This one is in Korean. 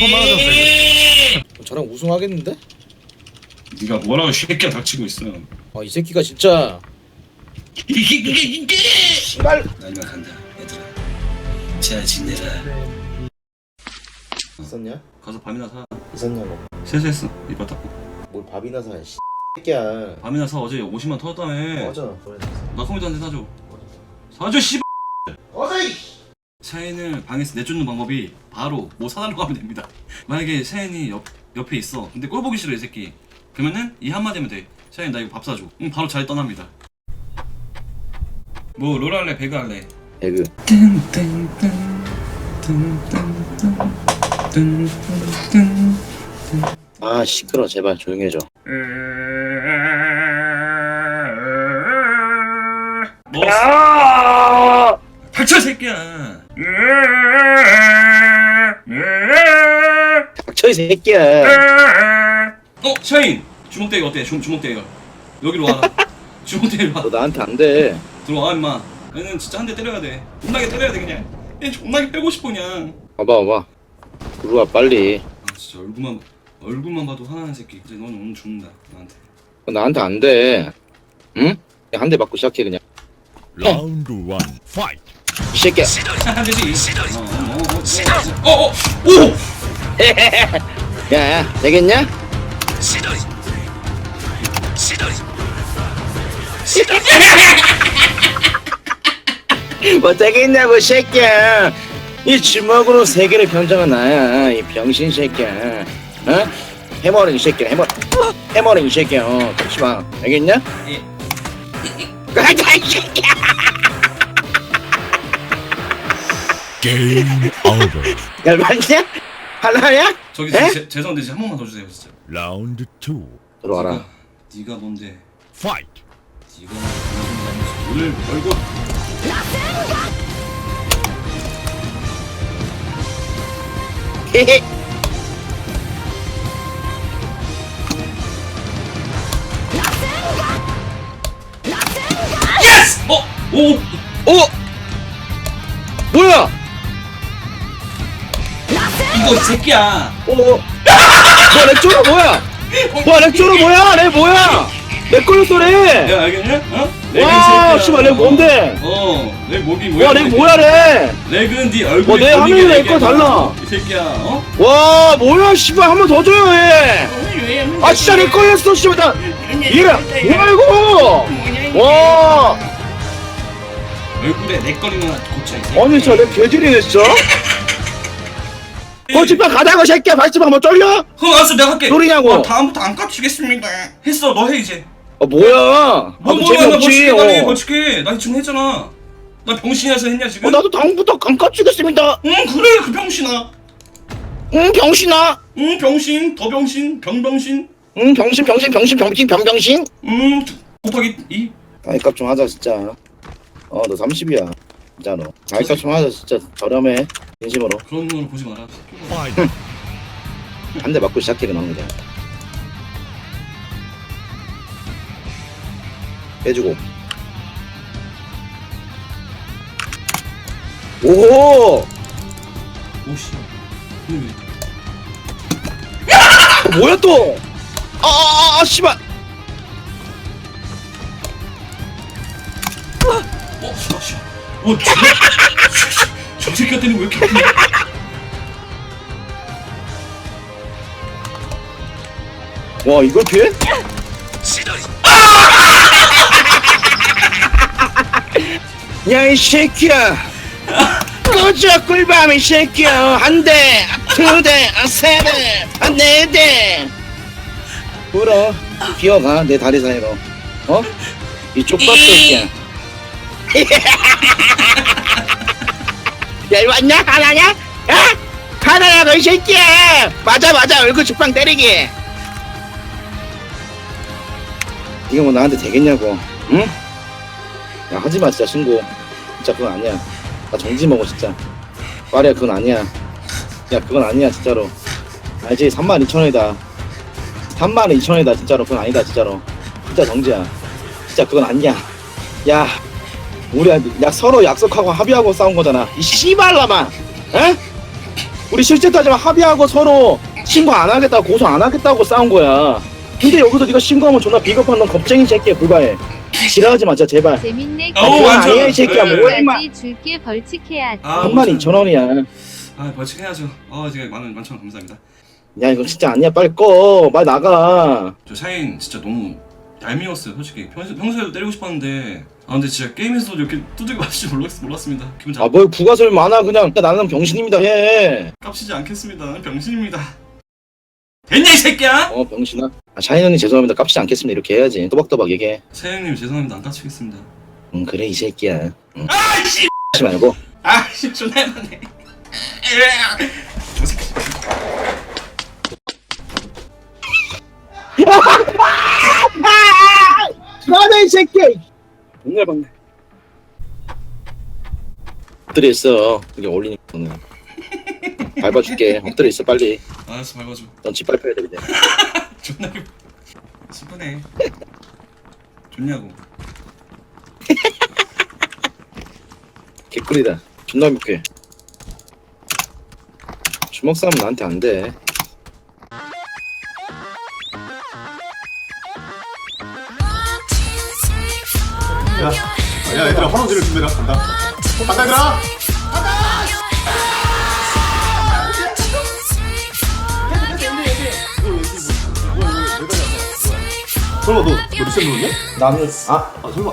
한번 맞아줬어 이거. 저랑 우승하겠는데? 네가 뭐라고 새끼야 닥치고 있어. 아 이 새끼가 진짜 이게 이게 이게. 씨발 나이가 간다 얘들아. 잘 지내라. 있었냐? 가서 밥이나 사. 있었냐고 세수했어. 이빨 닦고. 뭘 밥이나 사야 씨 새끼야 밥이나 사 어제 50만 터졌다며. 꺼져 나 컴퓨터한테 사줘. 사줘 씨. 꺼져 이 샤인을 방에서 내쫓는 방법이 바로 뭐 사달라고 하면 됩니다. 만약에 샤인이 옆, 옆에 있어. 근데 꼴 보기 싫어 이 새끼. 그러면은 이 한마디면 돼. 샤인 나 이거 밥 사줘. 응 바로 잘 떠납니다. 뭐 롤 할래 배그 할래? 배그 아 시끄러 제발 조용히 해줘 뭐? 닥쳐 이 새끼야. 닥쳐 이 새끼야 어 샤인 주먹대기 어때? 주, 주먹대기가 여기로 와. 주먹대기로 와. 너 나한테 안돼 들어와 임마. 얘는 진짜 한 대 때려야 돼. 존나게 때려야 돼 그냥. 얘 존나게 빼고 싶어 그냥. 봐봐 봐봐 들어와 빨리 아 진짜 얼굴만 얼굴만 봐도 화나는 새끼. 이제 넌 오늘 죽는다 나한테. 너 나한테 안돼 응? 한 대 맞고 시작해 그냥 라운드 원 파이트 이 새끼야 한 대지. 어어어 어, 어, 어, 오! 야 야 되겠냐? 뭐 되겠냐고 이 새끼야 이 주먹으로 세계를 변장한 나야 이 병신 새끼야 어? 해머링 이 새끼야 해머 해머링 이 새끼야 어 그렇지마 알겠냐? 예. 가자 이 새끼야 게임 오버 열받냐? 하나야? 저기 에? 제, 죄송한데 진짜 한 번만 더 주세요 진짜. 라운드 투 들어와라 네가, 네가 뭔데? 파이트 네가 무슨 오늘 얼굴 헤헤 예스! 어! 오! 어? 뭐야? 이거 이 새끼야. 어? 뭐내 쪼로 뭐야? 와내 쪼로 뭐야? 내 뭐야? 내 걸렸어 내. 야 알겠냐? 어? 와 씨발 내 뭔데? 어, 내 목이 뭐야? 와내 뭐야 내? 렉은 네 얼굴. 어, 내 화면이 내거 달라. 이 새끼야. 어? 와 뭐야 씨발 한 번 더 줘요 얘. 아 진짜 내 걸렸어 씨발 나. 이래 뭐야 이거? 와 얼굴에 렉 걸리면 고쳐 이 새끼. 아니 내 개질이네 진짜. 어 집에 가자고 새끼야 발집 한번 쫄려? 어, 알았어 내가 할게. 소리냐고. 어, 다음부터 안 깝치겠습니다. 했어, 너 해 이제. 어 뭐야? 뭐 뭐야, 나 재미없지. 멋지게, 나 어. 멋지게. 나 지금 했잖아. 나 병신이라서 했냐 지금? 어 나도 다음부터 안 깝치겠습니다. 응 그래 그 병신아. 응 병신아. 응 병신, 더 병신, 병병신. 응 병신 병신 병신 병신 병병신. 응 곱하기 이. 가입값 좀 하자 진짜. 어 너 30이야. 진짜로. 가입값 좀 하자 진짜 저렴해. 진심으로. 그런 눈으로 보지 마라. 한 대 맞고 시작해 그냥 그냥. 빼주고. 오! 오씨. 근데 어, 뭐야 또? 아, 아, 아, 씨발. 왜? 어, 씨발, 씨발. 어, 저, 저 새끼한테는 왜 이렇게 아프냐? 와, 이걸 피해? 야, 이 새끼야. 꺼져, 꿀밤, 이 새끼야. 한 대, 두 대, 아, 세 대, 아, 네 대. 불어. 기어가, 내 다리 사이로. 어? 이 쪽박 새끼야. 야, 이거 왔냐? 하나냐? 야? 하나야, 너이 새끼야. 맞아, 맞아. 얼굴 죽방 때리기. 이게 뭐 나한테 되겠냐고, 응? 야 하지마 진짜 신고 진짜 그건 아니야 나 정지 먹어 진짜 말이야 그건 아니야 야 그건 아니야 진짜로 알지 32,000원이다 32,000원이다 진짜로 그건 아니다 진짜로 진짜 정지야 진짜 그건 아니야 야 우리 야 서로 약속하고 합의하고 싸운 거잖아 이 씨발라마 에? 우리 실제 따지면 합의하고 서로 신고 안 하겠다고 고소 안 하겠다고 싸운 거야. 근데 여기서 네가 신고하면 존나 비겁한 넌 겁쟁이 새끼야 불가해. 지랄하지 마 진짜 제발. 재밌네. 어, 그건 완전. 아니야 이 새끼야 네. 뭐야 임마. 까지 줄게 벌칙해야지. 아, 한 마리 무슨- 2천 원이야. 아 벌칙해야죠 아 제가 많은 만천 원 감사합니다 야 이거 진짜 아니야 빨리 꺼. 빨리 나가. 저 샤인 진짜 너무 얄미웠어요 솔직히 평소, 평소에도 때리고 싶었는데 아 근데 진짜 게임에서도 이렇게 두들겨 맞을 줄 몰랐, 몰랐습니다 기분 잘 아뭘 부가설 많아 그냥 나는 병신입니다 해. 깝치지 않겠습니다 나는 병신입니다 됐냐 이 새끼야 어 병신아. 아, 샤인 언니 죄송합니다. 깝치지 않겠습니다 이렇게 해야지. 또박또박 얘기해. 사장님 죄송합니다 안 깝치겠습니다 응 그래 이 새끼야. 응. 아이씨 하지 말고. 아씨 존나 해만해 새끼 새끼야. 정말 봤네. 엎드려 있어. 여기 어울리니까 너는. 밟아줄게. 엎드려 있어 빨리. 알았어 밟아줘 넌 짓밟혀야 돼 이제. 존나 그 슬프네 좋냐고 개꿀이다. 존나 행복해. 주먹 싸움 나한테 안 돼. 야 얘들아 환원지를 준비해라. 간다. 간다 얘들아. 설마 너, 너 리셋 눌렀냐? 나는 아. 아 설마